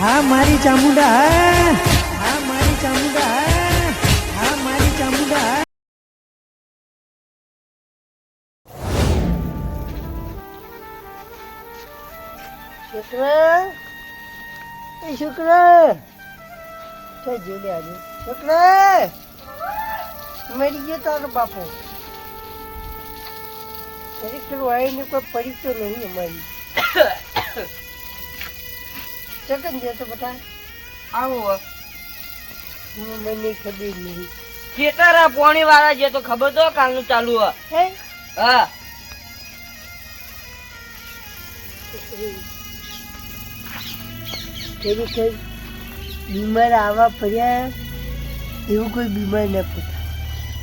હા, મારી ચામુંડા, હા હા મારી ચામુંડા, હા હા મારી ચામુંડા. શુક્ર, એ છોકરા તો જોડે આજે. શુક્ર, મરી ગયો તારો બાપો. ખરેખર વાઈને કોઈ પડી નહીં અમારી. ચકન જતો બધા. આવો હું મને ખબર નહીં. ખેતર પોણી વાળા જે તો ખબર તો કાલનું ચાલુ હ? હે. હા ખરેખર બીમાર આવા પડ્યા એવું કોઈ બીમાર ન પડતા.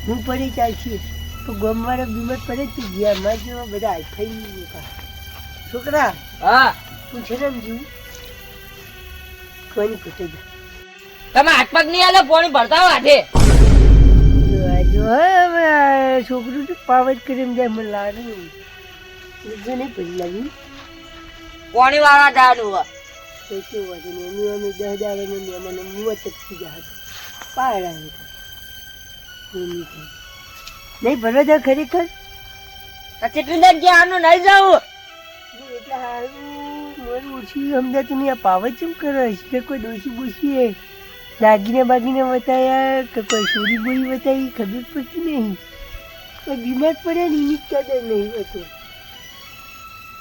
હું પડી ચાલશી તો ગમવાળા બીમાર પડે જ ગયા મારા જેવા બધા હાઈફાઈ છોકરા હા. તું છે ને જીવ કોની પૂછે ગયો તમે હાથ પગ નહીં આલે પોણી ભરતા હો હાથે. જો હવે છોકરું પાવર કરીને જાય મને લાગે બીજું નહીં પછી લાગ્યું પોણી વાળા દાડું હોય. તો શું વાંધો નહીં. એનું અમે દસ હજાર એનું મહેમાનો મુવત જ થઈ જાય પાડા નહીં ભરવા જાવ ખરેખર? કેટલી જગ્યા આનું નહીં જવું? એટલે હારું. મારું ઓછી સમજાતું નહીં આ પાવર ચમ કરો? કે કોઈ ડોસી બોસી એ દાગીને બાગીને બતાયા કે કોઈ ચોરી બોરી બતાવી ખબર પડતી નહીં. કોઈ બીમાર પડે ને એની કદર નહીં હતો.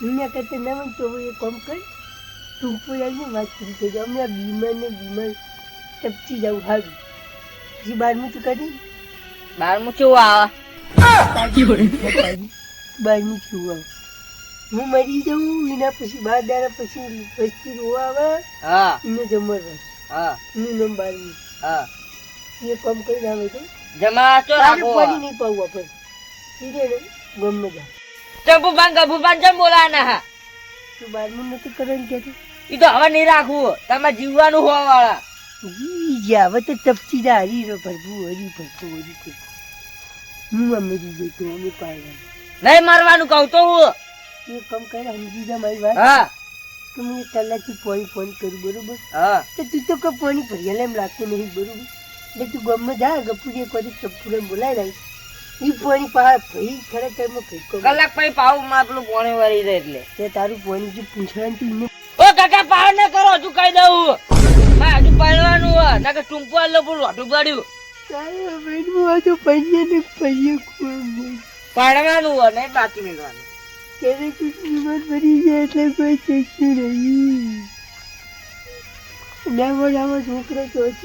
દુનિયા કરતા ના હોય તો એ કામ કર. તું ઉપર આવીને વાત કરી કે આ બીમાર ને બીમાર ટપચી જાવ હારું. પછી બારમું તું કરી? બારમું કેવું આવે. બારમું કેવું આવ. હું મરી જાઉં એના પછી બાર દાડા પછી વસ્તી રોવા આવે હા. એને જમર હા. એનું નામ બારમું હા. એ કામ કરી આવે તો જમા તો રાખો. પડી નહીં પાવું આપણે. ઠીક ને ગમે જા ચંપુભાન ગભુભાન ચમ બોલાવાના હા? તું બારમું નથી કરવાનું કે એ તો હવે નહીં રાખવું. તમે જીવવાનું હોવા વાળા જી જા હવે તો ટપચી જા હરી રો પ્રભુ હરી પ્રભુ હરી પ્રભુ હું મરી તો અમે પાડવાનું નહીં મારવાનું કહું તો હું. એ કામ કરે સમજી જા મારી વાત. હા. તો હું એક કલાકથી પોણી પોણી કરું બરોબર? હા. તો તું તો કોઈ પાણી એમ લાગતું નહીં બરોબર? એટલે તું ગામમાં જા ગપુરી એક વખત ચપ્પુને બોલાવી લાવી એ પાણી પા ભાઈ ખરેખરમાં ફેંકો કલાક પછી પાવમાં પેલું પોણી વળી જાય એટલે. તે તારું પાણી જે પૂછવાનું તું ઓ કાકા પાવ ના કરો હજુ કહી દઉં. હા હજુ પડવાનું હે ના કે ટૂંપો આલો પડ્યું. તારા ભાઈનું આ તો પૈયે ને પૈયે પાડવાનું હે નહીં બાકી મેળવાનું. ત્યારે બીમાર પડી જાય એટલે કોઈ ચેકતું નહીં. ના મોઢામાં છોકરો હાથ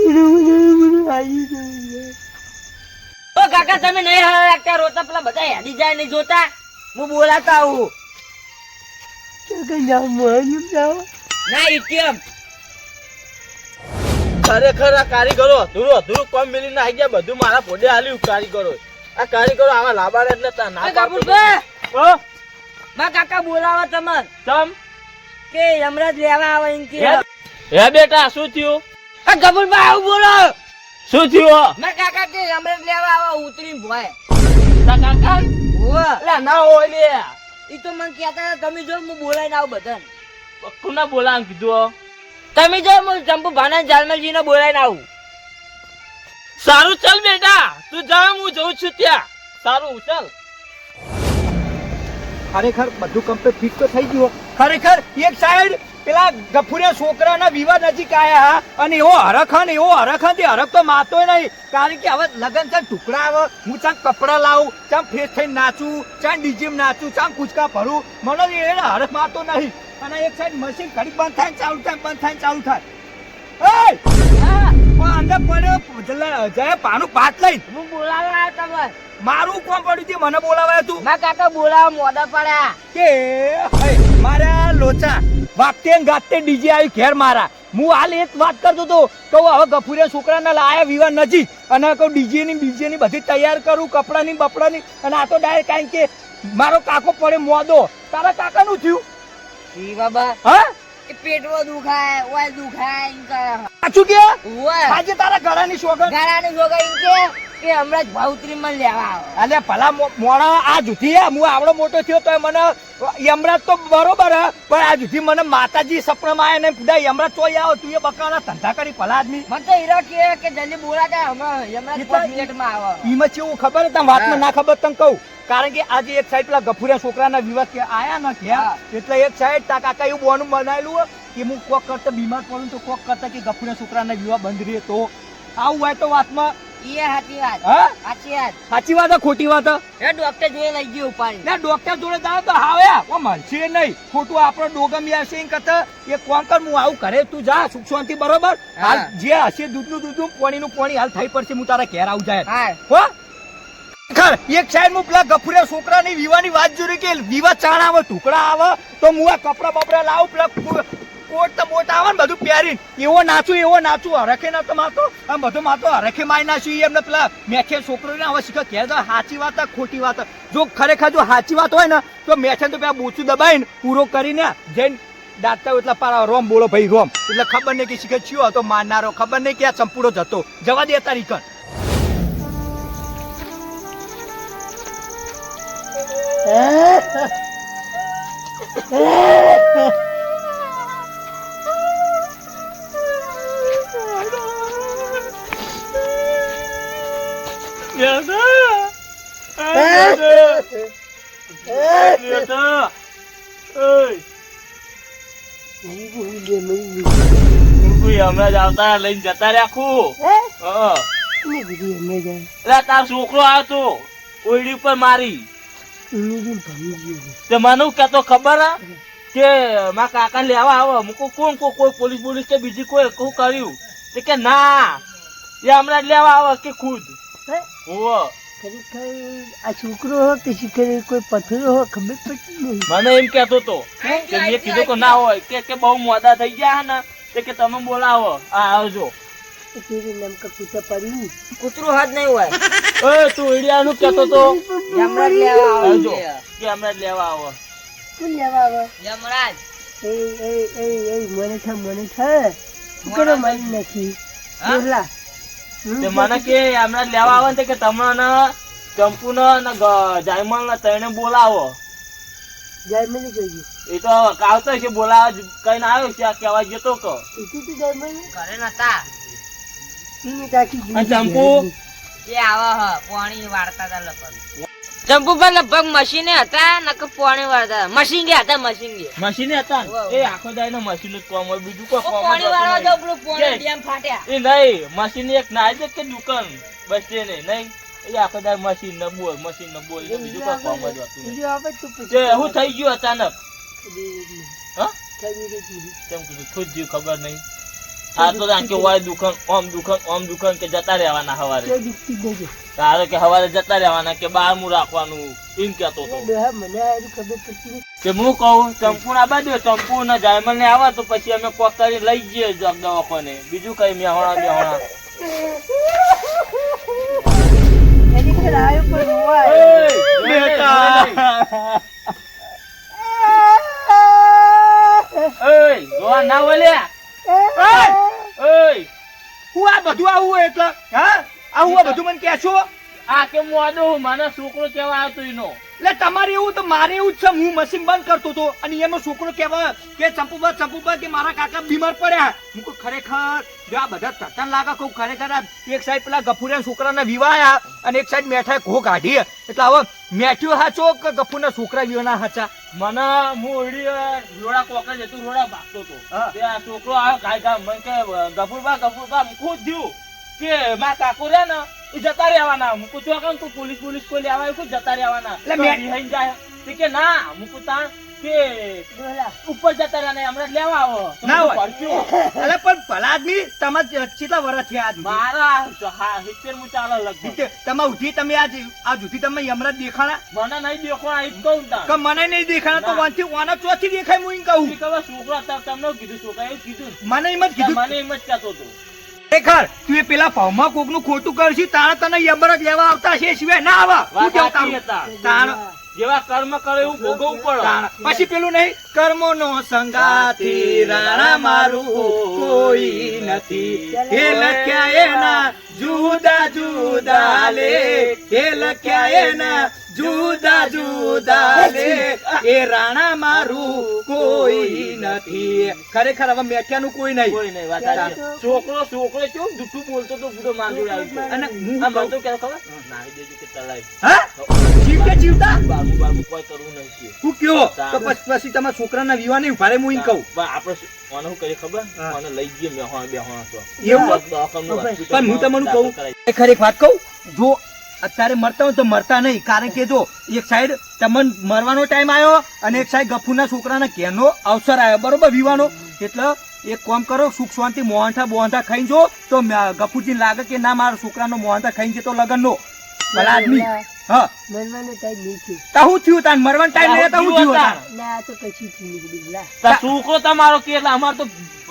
એનું બધું બધું આવી ગયું ઓ કાકા તમે નહીં હારા લાગતા? રોતા પેલા બધા હેડી જાય નહીં જોતા? હું બોલાતા આવું. તો કઈ ના માન્યું ના ઇટીએમ ખરેખર આ કારીગરો અધૂરું અધૂરું કોમ મિલીને આવી ગયા બધું મારા પોડે હાલ્યું કારીગરો આ કારીગરો આવા લાબાડે એટલે ના? મા કાકા બોલાવા તમને. ચમ કે યમરાજ લેવા આવે એમ કે. હે? હે બેટા શું થયું? આ કપૂરભાઈ આવું બોલો. શું થયું? મા કાકા કે યમરાજ લેવા આવે ઉતરીને ભોય. તા કાકા? ઓવા ના હોય લે. ઈ તો મને કહેતા તમે જો હું બોલાઈને આવું બધાને. કોના બોલાવાનું કીધું તમે જો હું ચંપુ ભાના જાલમલજી ને બોલાઈને આવું. સારું ચાલ બેટા તું જા હું જઉં છું ત્યાં. સારું ચાલ. ખરેખર બધું કમ્પ્લીટ ફિક્સ તો થઈ ગયું ખરેખર એક સાઈડ પેલા ગફુરિયા છોકરાના વિવાહ નજીક આયા હા અને એવો હરખન એવો હરખન તે હરખ તો માતો નહીં. કારણ કે હવે લગન ચાલ ટુકડા આવે હું ચાલ કપડા લાવું ચાલ ફ્રેશ થઈને નાચું ચાલ ડીજીમ નાચું ચાલ કૂચકા ભરું મને એને હરખ માતો નહીં. અને એક સાઈડ મશીન ઘડી બંધ થાય ચાલુ થાય બંધ થાય ચાલુ થાય. અંદર પડ્યો જયા પાનું પાત લઈ હું બોલાવા તમારે મારું કોણ પડ્યું તે મને બોલાવાય તું. મા કાકા બોલાવા મોડા પડ્યા. કે મારા લોચા વાગતે ગાતે ડીજે આવી ઘેર મારા. હું હાલ એક વાત કરતો હતો કહું હવે ગફુરિયા છોકરાને લાયા વિવાહ નજીક. અને કહું ડીજે ની બીજે ની બધી તૈયાર કરું કપડાની બપડાની. અને આ તો ડાયરેક્ટ કારણ કે મારો કાકો પડે મોદો. તારા કાકાનું થયું? ઈ બાબા હા? પેટમાં દુખાય ઓય દુખાય ઇન કરે. સાચું કે? આજે તારા ગળાની સોગન ગાળાની જોગા ઇન કે? કે હમણાં જ ભાવત્રી માં લેવા આવે. અલે ભલા મો- મોણા આ જુથી હે, હું આવડો મોટો થયો તો મને યમરાજ તો બરોબર હે. પણ આ જુથી મને માતાજી સપનામાં આયા ને પૂડા યમરાજ ચોઈ આવો? તું એ બકાના ધંધા કરી ભલા આદમી. મને તો હીરો કે કે જલ્દી બોલાતા હમણાં હમણાં એ જ તો- પાંચ મિનિટમાં આવે. ઈમાં કેવું ખબર હે? તને વાતમાં ના ખબર તને કહું? કારણ કે આજે એક સાઈડ પેલા ગફુરિયા છોકરાના વિવાહ કે આયા ને ઘેર એટલે એક સાઈડ તા કાકા એવું બોનું બનાવેલું કે હું કોક કરતા બીમાર પડું તો કોક કરતા કે ગફુરિયા છોકરાના વિવાહ બંધ રહે તો. આવું હોય તો વાતમાં સાચી વાત હા ખોટી વાત ડોક્ટર જોડે લઈ ગયો ઉપાડી. ના ડોક્ટર જોડે જાવ તો હાવ્યા મળશે નહીં. ખોટું આપણો ડોગમ આવશે એમ કરતા એક કર હું આવું ઘરે તું જા સુખ શાંતિ બરોબર? હાલ જે હશે દૂધનું દૂધનું પાણીનું પાણી હાલ થઈ પડશે હું તારા ઘેર આવું જાય. હો. ખર એક સાઈડમાં પેલા ગફુરિયા છોકરાની વિવાની વાત જોરી કે વિવા ચાણ આવે ટુકડા આવે તો હું આ કપડા બપડા લાવું પેલા કોટ તો મોટા આવે ને બધું પહેરી એવો નાચું એવો નાચું. હરખે ના તો માતો આમ બધું માતો હરખે મારી નાખ્યું એમને પેલા મેઠે છોકરો ને હવે શીખે તો સાચી વાત ખોટી વાત હે. જો ખરેખર જો સાચી વાત હોય ને, તો મેઠે તો પેલા બોચું દબાઈને પૂરો કરીને જઈને દાતા એટલે પારા રોમ બોલો ભાઈ, રોમ. એટલે ખબર નહીં કે શીખે ચિયો હતો, મારનારો. ખબર નહીં કે ચંપુડો જતો. જવા દે તારી કર તાર છોકરો આવતો તો ઓયડી ઉપર મારી તે મને કેતો ખબર કે મારા કાકા લેવા આવે મૂકું કોણ કો કોઈ પોલીસ પોલીસ કે બીજી કોઈ શું કર્યું કે ના એ હમણાં લેવા આવે કે ખુદ હોવ ખરેખર આ છોકરો હો કે શીખર કોઈ પથરો હો ખબર પડતી નહીં. મને એમ કેતો તો કે મેં કીધું કે ના હોય કે કે બહુ મોડા થઈ ગયા ને તે કે તમે બોલાવો આ આવજો. તેરે નામ કા પૂછા પડી કૂતરું હાથ નહીં હોય. એ તું ઈડિયાનું કેતો તો. યમરાજ લેવા આવજો. કે હમણાં લેવા આવો. કોણ લેવા આવે? યમરાજ. એ એ એ એ મને થા મને થા. શું મારી નાખી? હા? બોલા મને કે એમને લેવા આવે ને કે તમને ચંપુ ને જાયમલ ને તને બોલાવો. જાયમલ જોઈએ એ તો આવતો છે બોલાવ કઈ આવ્યો છે આ કહેવા જતો કે તો ઘરે નતા. ચંપુ? એ આવા હ પાણી વાળતા હતા લગભગ. ચંપુ લગભગ મશીને હતા નકર પાણી વાળતા મશીન ગયા હતા મશીન ગયા. મશીને હતા એ આખો દાય નો મશીન જ કોમ હોય બીજું કોઈ કોમ જ વાળા નહીં. જાવ પેલું પાણી ડેમ ફાટ્યા. એ નહીં મશીન એક નાય છે કે દુકાન? બસ તે નહીં એ આખો દાય મશીન ન બોલ મશીન ન બોલ બીજું કોઈ કોમ જ હતું બીજું આવે ચૂપ પછી હું થઈ ગયું અચાનક? જ નહીં. હા? જ કેમ કીધું? ખુદ જીવ ખબર નહીં. આ તો આખી હોય દુખન ઓમ દુખન ઓમ દુખન કે જતા રહેવાના હવારે. તારે કે હવારે જતા રહેવાના કે બારમું રાખવાનું એમ કેતો તો. કે હું કહું ચંપુ ના બાજુ ચંપુ ના જાયમલ ને આવે તો પછી અમે કોક કરી લઈ જઈએ દવાખાને. બીજું કઈ મેહોણા બેહોણા હા? આ બધું મને કહે છો આ કે મોડું મને છોકરો કેવા આવતો એનો? એટલે તમારે એવું તો મારે એવું જ છે. હું મશીન બંધ કરતો હતો અને એમાં છોકરો કેવા કે ચંપુબા ચંપુબા કે મારા કાકા બીમાર પડ્યા. હું કહું ખરેખર જો આ બધા તટન લાગે કહું ખરેખર એક સાઈડ પેલા ગફુરિયા છોકરાના વિવાહ અને એક સાઈડ મેઠા ઘો કાઢી. એટલે હવે મેઠ્યો હાચો કે ગફુરના છોકરા વિવાના હાચા? મને હું ઓડી રોડા કોકર જતું રોડા ભાગતો હતો. આ છોકરો આવ્યો ગાય ગાય મને કે ગફુરબા ગફુરબા મૂકું જ થયું કે મારા કાકુ રહ્યા ને એ જતા રહેવાના. મૂકું તો કામ તું પોલીસ પોલીસ કોઈ લેવા આવ્યું? કે જતા રહેવાના? એટલે મેં- જાય. કે ના મૂકું તાણ કે ઉપર જતા રહ્યા હમણાં લેવા આવો. ના હું હોય. પણ ભલા આદમી તમે કેટલા વર્ષ થયા આદમી? મારા હા સિત્તેર હું ચાલે લગભગ. તમે ઉઠી તમે આજ આ ઉઠી તમે યમરાજ દેખાણા? મને નહીં દેખો આ જ કહું. કે મને નહીં દેખાણા? તો. વાંચી વાના ચોથી દેખાય હું કહું. છોકરો તમને કીધું છોકરા એવું કીધું. મને એમ જ કીધું. મને એમ જ કહેતો હતો. ખરેખર તું એ પેલા ભાવમાં કોકનું ખોટું કરશી તારે તને યમરાજ લેવા આવતા છે સિવાય ના આવા. હું કેવું તારું? તાણ જેવા કર્મ કરે એવું ભોગવવું પડે. પછી પેલું નહીં કર્મો નો સંગાથી રાણા મારું કોઈ નથી. હે લખ્યા એના જુદા જુદા લે. હે લખ્યા એના જુદા જુદા રે એ રાણા મારું કોઈ નથી. ખરેખર હવે મેઠિયાનું કોઈ નહીં. કોઈ નહીં વાત છોકરો છોકરો કેવું જુઠ્ઠું બોલતો તો બધો માર જોડે અને હું આ મને તો ક્યારે ખબર? નાહી દેજો કે તલાઈ હા? જીવ કે જીવતા? બાબુ બાબુ કોઈ કરવું નહીં છે. કયો? તો પછી પછી તમારા છોકરાના વિવાહ નહીં ઉભારે હું કહું. આપણે લઈ તો. એવું? પણ હું તમને કહું. ખરેખર એક વાત કહું જો અત્યારે મરતા હોય તો મરતા નહીં. કારણ કે જો એક સાઈડ તમને મરવાનો ટાઈમ આવ્યો અને એક સાઈડ ગફુરના છોકરાના કેનો અવસર આવ્યો. બરોબર? વિવાનો. એટલે એક કામ કરો, સુખ શાંતિ મોહનથા બોહનથા ખાઈ જો તો ગફુરજી લાગે કે ના, મારા છોકરાનો મોહનથા ખાઈ છે તો લગ્નનો. ભલા આદમી. હા. મરવાનો ટાઈમ નહીં થયો. તા હું થયું? તાન મરવાનો ટાઈમ નહીં તો હું થયું તાન? ના તો કશું થયું નહીં કીધું લા. તમારો કે એટલે અમાર તો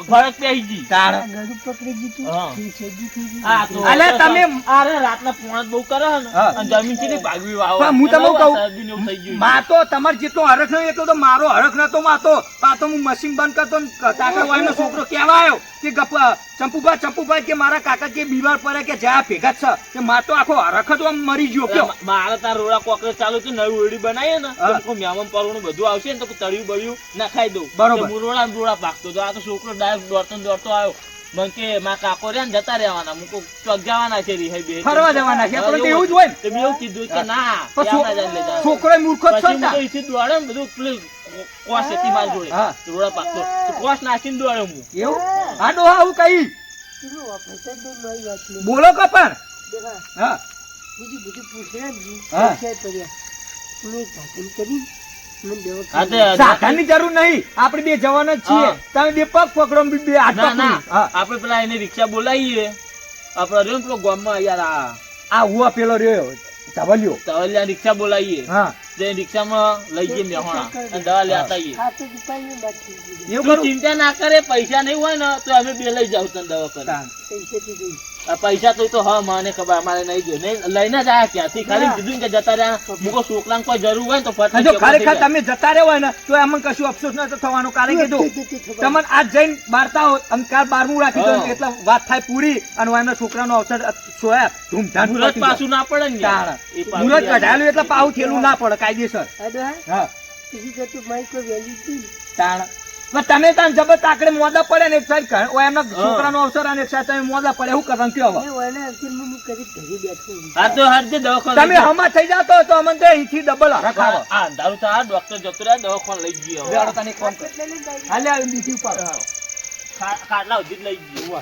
ફરક પેહી ગઈ. તાણ. આ પકડી દીધું હા. થઈ શેરડી થઈ ગઈ. તો અલે તમે- અરે રાતના પોણા બહુ કરે ને. અને જમીન છે ભાગવી વાવો. પણ હું તમને કહું, શરદી ને એવું થઈ ગયું. માં તો તમારે જેટલો હરખ નહીં એટલો તો મારો હરખ નતો માતો. આ તો હું મશીન બંધ કરતો ને કાકા વાયનો છોકરો કેવા આવ્યો કે ગપ ચંપુભા ચંપુભાઈ કે મારા કાકા કે બીમાર પડે કે જા ભેગા છે. કે માં તો આખો હરખ જ આમ મરી ગયો. મા- મારે તાર રોડા કોકરે ચાલુ છે નવી ઓળી બનાવીએ ને તો કોઈ મહેમાન પરવાનું બધું આવશે ને તો તળિયું બળિયું નખાઈ દઉં. બરોબર. હું રોડા રોડા પાકતો તો આ તો છોકરો ડાયરેક્ટ દોડતો દોડતો આવ્યો. મને કે માં કાકો રે ને જતા રહેવાના. હું ચોક જવાના છે રિહાઈ બે ફરવા જવાના છે પણ એવું જ હોય તો મેં એવું કીધું કે ના. છોકરો મૂર્ખ જ છે ને ઈથી દોડે ને બધું પેલું કોસ હતી મારી જોડે. હા. રોડા પાકતો તો કોસ નાખીને દોડે હું. એવું? હા. ડોહા આવું કઈ. બોલો કપણ હા. બીજું બધું હા. કરી, સાધનની જરૂર નહીં. આપણે બે જવાના જ છીએ. તમે બે પગ પકડો બે આપણે પેલા એને રિક્ષા બોલાવીએ. આપડે રહ્યો પેલો ગામમાં યાર આ આ હુઆ પેલો રહ્યો. ધવલ્યો. તવલ્યા રિક્ષા બોલાવીએ. હા. તે રિક્ષામાં લઈ જઈએ મેહોણા. અને દવા લેતા આવીએ. કરું? ચિંતા ના કરે પૈસા નહીં હોય ને તો અમે બે લઈ જાવ તને દવા તાન. પૈસા તો તો હા મને ખબર અમારે નહીં જો નહીં લઈને જ આયા ક્યાંથી ખાલી કીધું કે જતા રહ્યા. મૂકો છોકરાને કોઈ જરૂર હોય તો ફટ જો ખરેખર તમે જતા રહ્યો હોય ને તો એમાં કશું અફસોસ ન થવાનો. કારણ કે જો તે- તે- તે ખબર. તમને આજ જઈને બારતા હોય અંકાર બારમું રાખી દો એટલે વાત થાય પૂરી અને એના છોકરાનો અવસર સોયા ધૂમધામ મુહૂર્ત પાછું ના પડે ને મુહૂર્ત કઢાયેલું એટલે પાવું થેલું ના પડે કાયદેસર. હા, બીજી કરતું મારી કોઈ value જ નહીં. તાણ તમે તાન જબર તાકડે મોદા પડે ને એક સાઈડ ઘર- ઓ એમના. છોકરાનો અવસર અને એક સાઈડ તમે મોદા પડે હું કરવાનું કયો હવે? ઓને વાના મુ કરી ઘરે બેઠો આ તો હારજે દવાખાને તમે હમા થઈ જાતો તો અમને તો અહીંથી ડબલ હરખ આવે. આ તો આ ડોક્ટર જતો રહ્યા દવાખાને લઈ ગયો. હવે. આડો તને એક કર. હાલે આવી બીજી ઉપર. ખાટલા જ લઈ જઈએ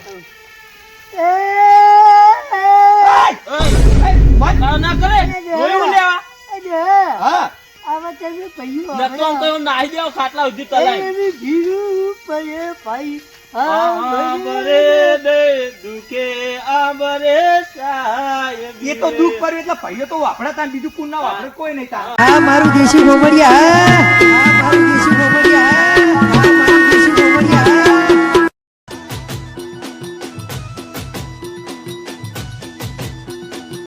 એ, તાવ ના કરે? જોયું લેવા? હા. આવા તમે નતો તો નાહી દેવો ખાટલા સુધી તલાય એવી ભીડું પડે ભાઈ. હા, દે દુખે આંબરે સાહેબ એ તો દુઃખ કર્યું એટલે ભાઈઓ તો વાપડા તાન બીજું કોણ ના વાપરે? કોઈ નહીં તાન આ મારું દેશી ગોમડિયા